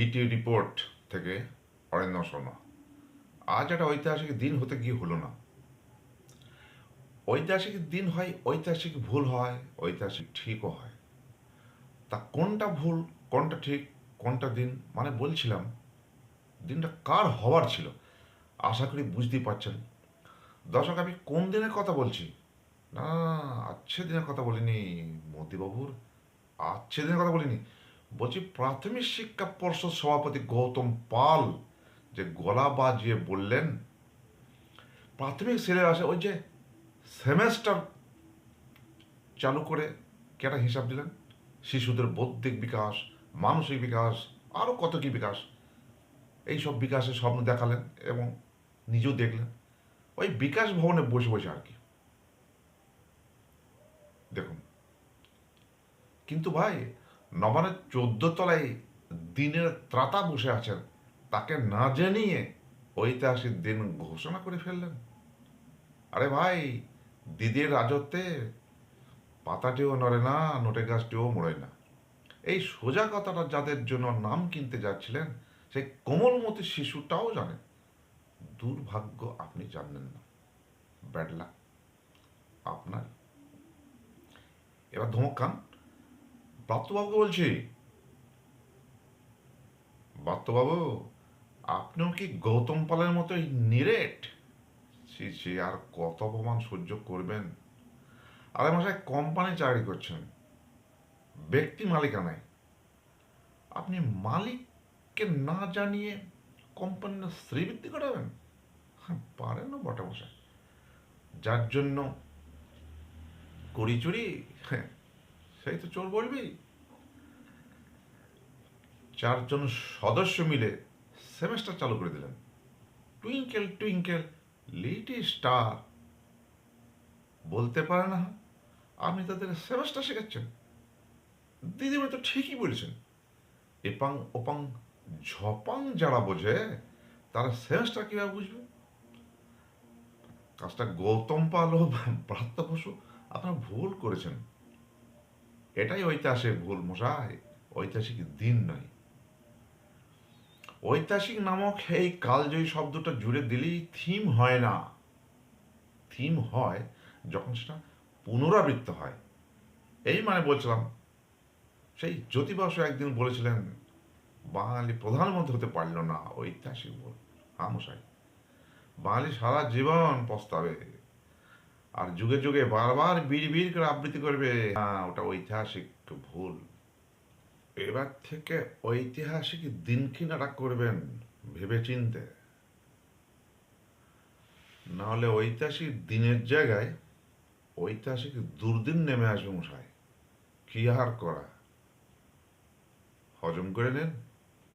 বিটি রিপোর্ট থেকে অরিন্দম শর্মা। আজ একটা ঐতিহাসিক দিন হতে গিয়ে হলো না। ঐতিহাসিক দিন হয়, ঐতিহাসিক ভুল হয়, ঐতিহাসিক ঠিকও হয়। তা কোনটা ভুল, কোনটা ঠিক, কোনটা দিন? মানে বলছিলাম, দিনটা কার হওয়ার ছিল? আশা করি বুঝতেই পারছেন। দর্শক, আমি কোন দিনের কথা বলছি? না আচ্ছে দিনের কথা বলিনি মোদিবাবুর আচ্ছে দিনের কথা বলিনি। বলছি, প্রাথমিক শিক্ষা পর্ষদ সভাপতি গৌতম পাল যে গলা বাজিয়ে বললেন, প্রাথমিক সিলেবাসে ওই যে সেমেস্টার চালু করে কেটা হিসাব দিলেন? শিশুদের বৌদ্ধিক বিকাশ, মানসিক বিকাশ আরও কত কি বিকাশ, এই সব বিকাশের স্বপ্ন দেখালেন এবং নিজেও দেখলেন। ওই বিকাশ ভবনে বসে বসে আর কি। দেখুন, কিন্তু ভাই নবানের চোদ্দ তলায় দিনের ত্রাতা বসে আছেন। তাকে না জানিয়ে ঐতিহাসিক দিন ঘোষণা করে ফেললেন। আরে ভাই, দিদির রাজত্বে পাতাটিও নড়ে না, নোটে গাছটিও মোড়ে না। এই সোজা কথাটা যাদের জন্য নাম কিনতে যাচ্ছিলেন, সেই কোমলমতি শিশুটাও জানে। দুর্ভাগ্য আপনি জানলেন না। Bad luck. আপনার। এবার ধমক খান। বাপ্তবাবুকে বলছি। বাপ্তবাবু আপনিও কি গৌতম পালের মতোই নিরেট? সে সে আর কত অপমান সহ্য করবেন? আরে মশাই, কোম্পানি চাকরি করছেন। ব্যক্তি মালিকানায়। আপনি মালিককে না জানিয়ে কোম্পানির শ্রীবৃদ্ধি করাবেন? হ্যাঁ পারেন বটে মশাই। যার জন্য করি চুরি হ্যাঁ সেই তো চোর বলবি। চারজন সদস্য মিলে সেমেস্টার চালু করে দিলেন। Twinkle twinkle little star. বলতে পারে না, আপনি তাদের সেমেস্টার শেখাচ্ছেন। দিদিমণি তো ঠিকই বলেছেন। এপাং, ওপাং, ঝপাং যারা বোঝে, তারা সেমেস্টার কীভাবে বুঝবে? কাজটা গৌতম পাল ও প্রাপ্ত বসু আপনারা ভুল করেছেন। এটাই ঐতিহাসিক ভুল মশাই, ঐতিহাসিক দিন নয়। ঐতিহাসিক নামক এই কালজয়ী শব্দটা জুড়ে দিলেই থিম হয় না। থিম হয় যখন সেটা পুনরাবৃত্ত হয়। এই মানে বলছিলাম, সেই জ্যোতিবাসু একদিন বলেছিলেন, বাঙালি প্রধানমন্ত্রী হতে পারল না, ঐতিহাসিক ভুল। হ্যাঁ মশাই, বাঙালি সারা জীবন পস্তাবে আর যুগে যুগে বারবার বিড় বিড় করে আবৃত্তি করবে। হ্যাঁ ওটা ঐতিহাসিক ভুল। এবার থেকে ঐতিহাসিক দিন কিনারা করবেন ভেবে চিনতে নাহলে ঐতিহাসিক দিনের জায়গায় ঐতিহাসিক দুর্দিন নেমে আসবে মশাই। কি আর করা? হজম করে নেন।